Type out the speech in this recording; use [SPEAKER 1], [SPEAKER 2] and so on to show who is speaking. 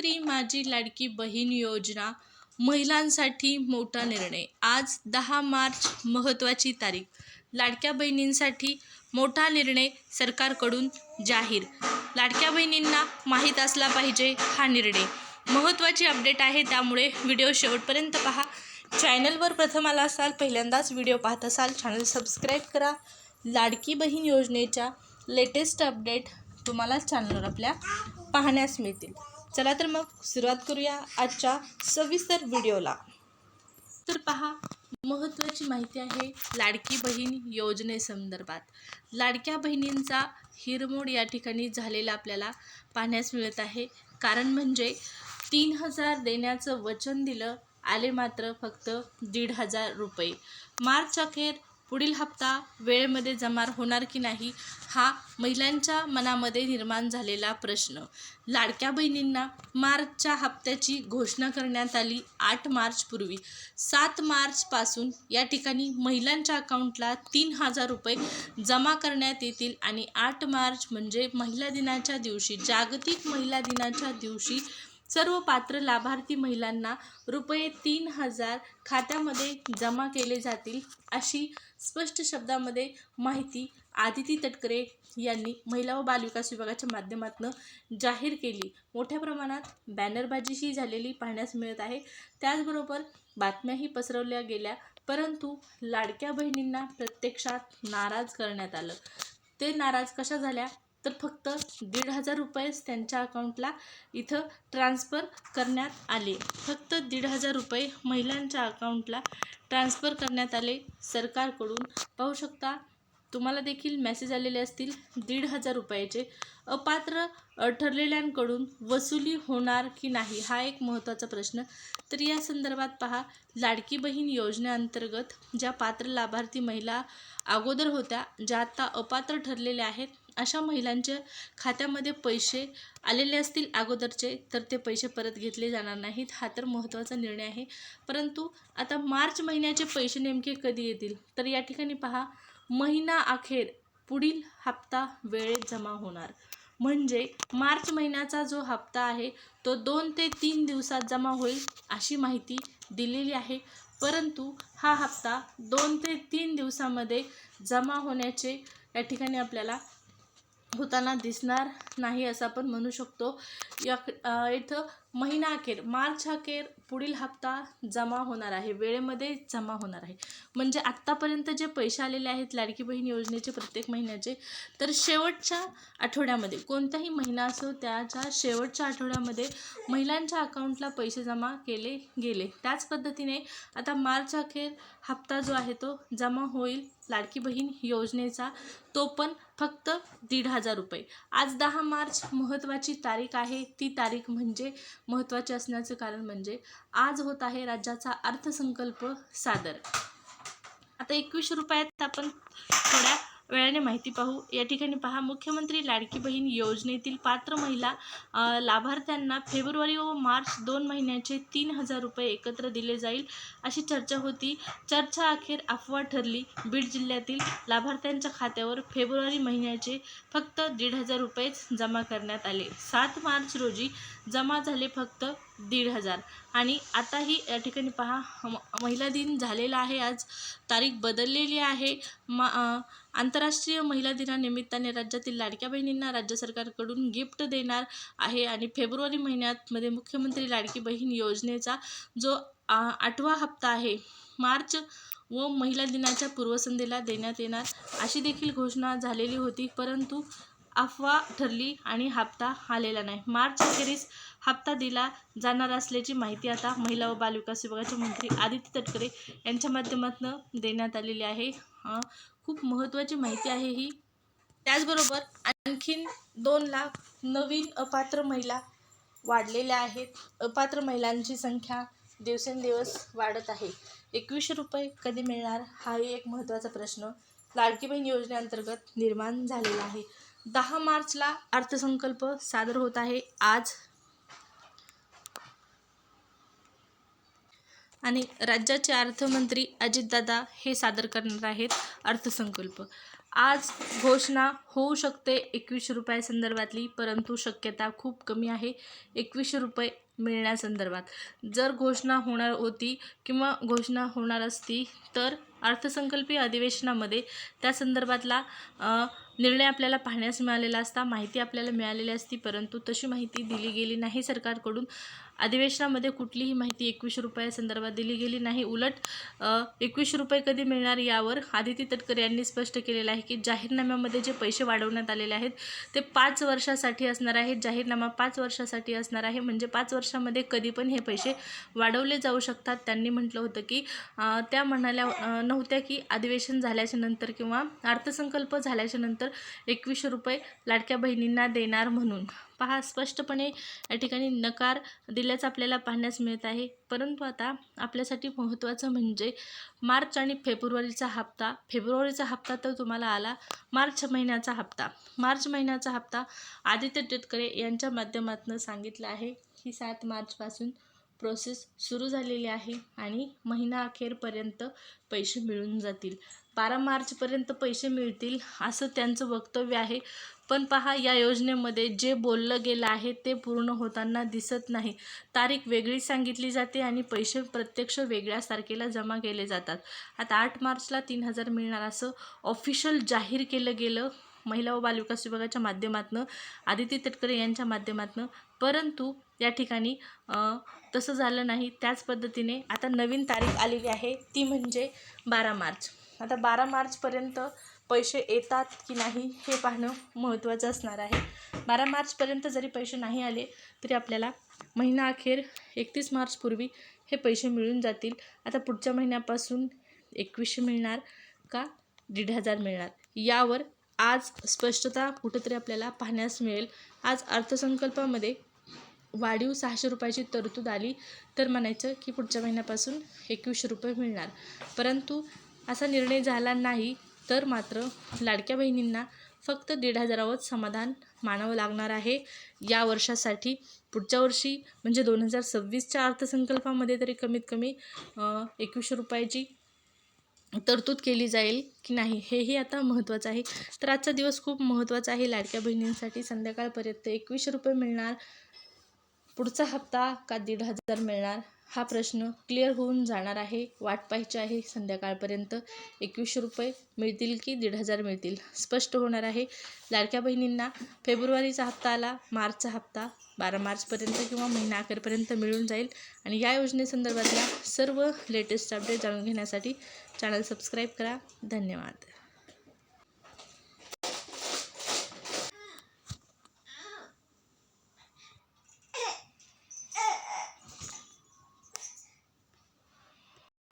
[SPEAKER 1] मुख्यमंत्री माझी लाडकी बहीण योजना महिलांसाठी मोठा निर्णय. आज दहा मार्च महत्त्वाची तारीख. लाडक्या बहिणींसाठी मोठा निर्णय सरकारकडून जाहीर. लाडक्या बहिणींना माहीत असला पाहिजे हा निर्णय. महत्त्वाची अपडेट आहे त्यामुळे व्हिडिओ शेवटपर्यंत पहा. चॅनलवर प्रथम आला असाल पहिल्यांदाच व्हिडिओ पाहत असाल चॅनल सबस्क्राईब करा. लाडकी बहीण योजनेच्या लेटेस्ट अपडेट तुम्हाला चॅनलवर आपल्या पाहण्यास मिळतील. चला तर मग सुरुवात करूया आजच्या सविस्तर व्हिडिओला. तर पहा महत्त्वाची माहिती आहे लाडकी बहीण योजनेसंदर्भात. लाडक्या बहिणींचा हिरमोड या ठिकाणी झालेला आपल्याला पाहण्यास मिळत आहे. कारण म्हणजे तीन हजार देण्याचं वचन दिलं आले मात्र फक्त दीड हजार रुपये. मार्च अखेर पुढील हप्ता वेळेमध्ये जमा होणार की नाही हा महिलांच्या मनामध्ये निर्माण झालेला प्रश्न. लाडक्या बहिणींना मार्चच्या हप्त्याची घोषणा करण्यात आली आठ मार्चपूर्वी सात मार्चपासून या ठिकाणी महिलांच्या अकाउंटला तीन हजार रुपये जमा करण्यात येतील आणि आठ मार्च म्हणजे महिला दिनाच्या दिवशी जागतिक महिला दिनाच्या दिवशी सर्व पात्र लाभार्थी महिलांना रुपये तीन हजार खात्यामध्ये जमा केले जातील अशी स्पष्ट शब्दामध्ये माहिती आदिती तटकरे यांनी महिला व बालविकास विभागाच्या माध्यमातून जाहीर केली. मोठ्या प्रमाणात बॅनरबाजीही झालेली पाहण्यास मिळत आहे. त्याचबरोबर बातम्याही पसरवल्या गेल्या परंतु लाडक्या बहिणींना प्रत्यक्षात नाराज करण्यात आलं. ते नाराज कशा झाल्या? तर फक्त दीड हजार रुपयेच त्यांच्या अकाउंटला इथं ट्रान्स्फर करण्यात आले. फक्त दीड हजार रुपये महिलांच्या अकाउंटला ट्रान्स्फर करण्यात आले सरकारकडून. पाहू शकता तुम्हाला देखील मेसेज आलेले असतील दीड हजार रुपयाचे. अपात्र ठरलेल्यांकडून वसुली होणार की नाही हा एक महत्त्वाचा प्रश्न. तर या संदर्भात पहा लाडकी बहीण योजनेअंतर्गत ज्या पात्र लाभार्थी महिला अगोदर होत्या ज्या आता अपात्र ठरलेल्या आहेत अशा महिलांच्या खात्यामध्ये पैसे आलेले असतील अगोदरचे तर ते पैसे परत घेतले जाणार नाहीत. हा तर महत्त्वाचा निर्णय आहे. परंतु आता मार्च महिन्याचे पैसे नेमके कधी येतील? तर या ठिकाणी पहा. महिना अखेर पुढील हप्ता वेळेत जमा होणार. म्हणजे मार्च महिन्याचा जो हप्ता आहे तो दोन ते तीन दिवसात जमा होईल अशी माहिती दिलेली आहे. परंतु हा हप्ता दोन ते तीन दिवसामध्ये जमा होण्याचे या ठिकाणी आपल्याला होताना दिसणार नाही असं आपण म्हणू शकतो. या इथं महिना अखेर मार्च अखेर पुढील हप्ता जमा होणार आहे. वेळेमध्ये जमा होणार आहे. म्हणजे आत्तापर्यंत जे पैसे आलेले आहेत लाडकी बहीण योजनेचे प्रत्येक महिन्याचे तर शेवटच्या आठवड्यामध्ये कोणताही महिना असो त्याच्या शेवटच्या आठवड्यामध्ये महिलांच्या अकाउंटला पैसे जमा केले गेले. त्याच पद्धतीने आता मार्च अखेर हप्ता जो आहे तो जमा होईल लाडकी बहीण योजनेचा तो पण फक्त दीड हजार रुपये. आज दहा मार्च महत्त्वाची तारीख आहे. ती तारीख म्हणजे महत्त्वाचे असण्याचं कारण म्हणजे आज होत आहे राज्याचा अर्थसंकल्प सादर. आता एकवीसशे रुपयात आपण थोड्या वेळाने माहिती पाहू. या ठिकाणी पहा मुख्यमंत्री लाडकी बहीण योजनेतील पात्र महिला लाभार्थ्यांना फेब्रुवारी व मार्च दोन महिन्याचे तीन हजार रुपये एकत्र दिले जाईल अशी चर्चा होती. चर्चा अखेर अफवा ठरली. बीड जिल्ह्यातील लाभार्थ्यांच्या खात्यावर फेब्रुवारी महिन्याचे फक्त दीड हजार रुपयेच जमा करण्यात आले. सात मार्च रोजी जमा झाले फक्त दीड हजार. आणि आताही या ठिकाणी पहा म- महिला दिन झालेला आहे. आज तारीख बदललेली आहे. मा आंतरराष्ट्रीय महिला दिनानिमित्ताने राज्यातील लाडक्या बहिणींना राज्य सरकारकडून गिफ्ट देणार आहे. आणि फेब्रुवारी महिन्यात मध्ये मुख्यमंत्री लाडकी बहीण योजनेचा जो आ, आठवा हप्ता आहे मार्च व महिला दिनाच्या पूर्वसंध्येला देण्यात येणार अशी देखील घोषणा झालेली होती. परंतु अफवा ठरली आणि हप्ता आलेला नाही. मार्च अखेरीस हप्ता दिला जाणार असल्याची माहिती आता महिला व बालविकास विभागाचे मंत्री आदित्य तटकरे यांच्या माध्यमातून देण्यात आलेली आहे. खूप महत्त्वाची माहिती आहे ही. त्याचबरोबर आणखीन दोन लाख नवीन अपात्र महिला वाढलेल्या आहेत. अपात्र महिलांची संख्या दिवसेंदिवस वाढत आहे. एकवीसशे रुपये कधी मिळणार? हाही एक महत्त्वाचा प्रश्न. लाडकी बहीण योजनेअंतर्गत निर्माण झालेला आहे. दहा मार्चला अर्थसंकल्प सादर होत आहे आज. आणि राज्याचे अर्थमंत्री अजितदादा हे सादर करणार आहेत अर्थसंकल्प. आज घोषणा होऊ शकते एकवीसशे रुपयासंदर्भातली परंतु शक्यता खूप कमी आहे एकवीसशे रुपये मिळण्यासंदर्भात. जर घोषणा होणार होती किंवा घोषणा होणार असती तर अर्थसंकल्पीय अधिवेशनामध्ये त्या संदर्भातला निर्णय आपल्याला पाहण्यास मिळालेला असता माहिती आपल्याला मिळालेली असती परंतु तशी माहिती दिली गेली नाही सरकारकडून अधिवेशनामध्ये कुठलीही माहिती एकवीसशे रुपयासंदर्भात दिली गेली नाही. उलट एकवीसशे रुपये कधी मिळणार यावर आदिती तटकरे यांनी स्पष्ट केलेलं आहे की जाहीरनाम्यामध्ये जे पैसे वाढवण्यात आलेले आहेत ते पाच वर्षासाठी असणार आहेत. जाहीरनामा पाच वर्षासाठी असणार आहे. म्हणजे पाच वर्षामध्ये कधी पण हे पैसे वाढवले जाऊ शकतात. त्यांनी म्हटलं होतं की त्या म्हणाल्या नव्हत्या की अधिवेशन झाल्याच्यानंतर किंवा अर्थसंकल्प झाल्याच्यानंतर एकवीसशे रुपये लाडक्या बहिणींना देणार म्हणून. पहा स्पष्टपणे या ठिकाणी नकार दिल्याचं आपल्याला पाहण्यास मिळत आहे. परंतु आता आपल्यासाठी महत्त्वाचं म्हणजे मार्च आणि फेब्रुवारीचा हप्ता. फेब्रुवारीचा हप्ता तर तुम्हाला आला मार्च महिन्याचा हप्ता. मार्च महिन्याचा हप्ता आदित्य तटकरे यांच्या माध्यमातून सांगितलं आहे. की सात मार्चपासून प्रोसेस सुरू झालेली आहे आणि महिना अखेरपर्यंत पैसे मिळून जातील. बारा मार्चपर्यंत पैसे मिळतील असं त्यांचं वक्तव्य आहे. पण पहा या योजनेमध्ये जे बोललं गेलं आहे ते पूर्ण होताना दिसत नाही. तारीख वेगळी सांगितली जाते आणि पैसे प्रत्यक्ष वेगळ्याच तारखेला जमा केले जातात. आता आठ मार्चला तीन हजार मिळणार असं ऑफिशियल जाहीर केलं गेलं महिला व बालविकास विभागाच्या माध्यमातून आदिती तटकरे यांच्या माध्यमातून. परंतु या ठिकाणी तसं झालं नाही. त्याच पद्धतीने आता नवीन तारीख आलेली आहे. ती म्हणजे बारा मार्च. आता बारा मार्चपर्यंत पैसे येतात की नाही हे पाहणं महत्त्वाचं असणार आहे. बारा मार्चपर्यंत जरी पैसे नाही आले तरी आपल्याला महिना अखेर एकतीस मार्चपूर्वी हे पैसे मिळून जातील. आता पुढच्या महिन्यापासून एकवीसशे मिळणार का दीड हजार मिळणार? यावर आज स्पष्टता कुठंतरी आपल्याला पाहण्यास मिळेल. आज अर्थसंकल्पामध्ये वाढीव सहाशे रुपयाची तरतूद आली तर म्हणायचं की पुढच्या महिन्यापासून एकवीसशे रुपये मिळणार. परंतु असा निर्णय झाला नाही तर मात्र लाडक्या बहिणींना फक्त दीड हजारावरच समाधान मानावं लागणार आहे. या वर्षासाठी पुढच्या वर्षी म्हणजे दोन हजार सव्वीसच्या अर्थसंकल्पामध्ये तरी कमीत कमी एकवीसशे रुपयाची तरतूद केली जाईल की नाही हेही आता महत्त्वाचं आहे. तर आजचा दिवस खूप महत्त्वाचा आहे. लाडक्या बहिणींसाठी संध्याकाळपर्यंत एकवीसशे रुपये मिळणार. पुढचा हप्ता का दीड हजार मिळणार? हा प्रश्न क्लिअर होऊन जाणार आहे. वाट पाहायची आहे संध्याकाळपर्यंत. एकवीसशे रुपये मिळतील की दीड हजार मिळतील? स्पष्ट होणार आहे. लाडक्या बहिणींना फेब्रुवारीचा हप्ता आला मार्चचा हप्ता बारा मार्चपर्यंत किंवा महिना अखेरपर्यंत मिळून जाईल. आणि या योजनेसंदर्भातल्या सर्व लेटेस्ट अपडेट जाणून घेण्यासाठी चॅनल सबस्क्राईब करा. धन्यवाद.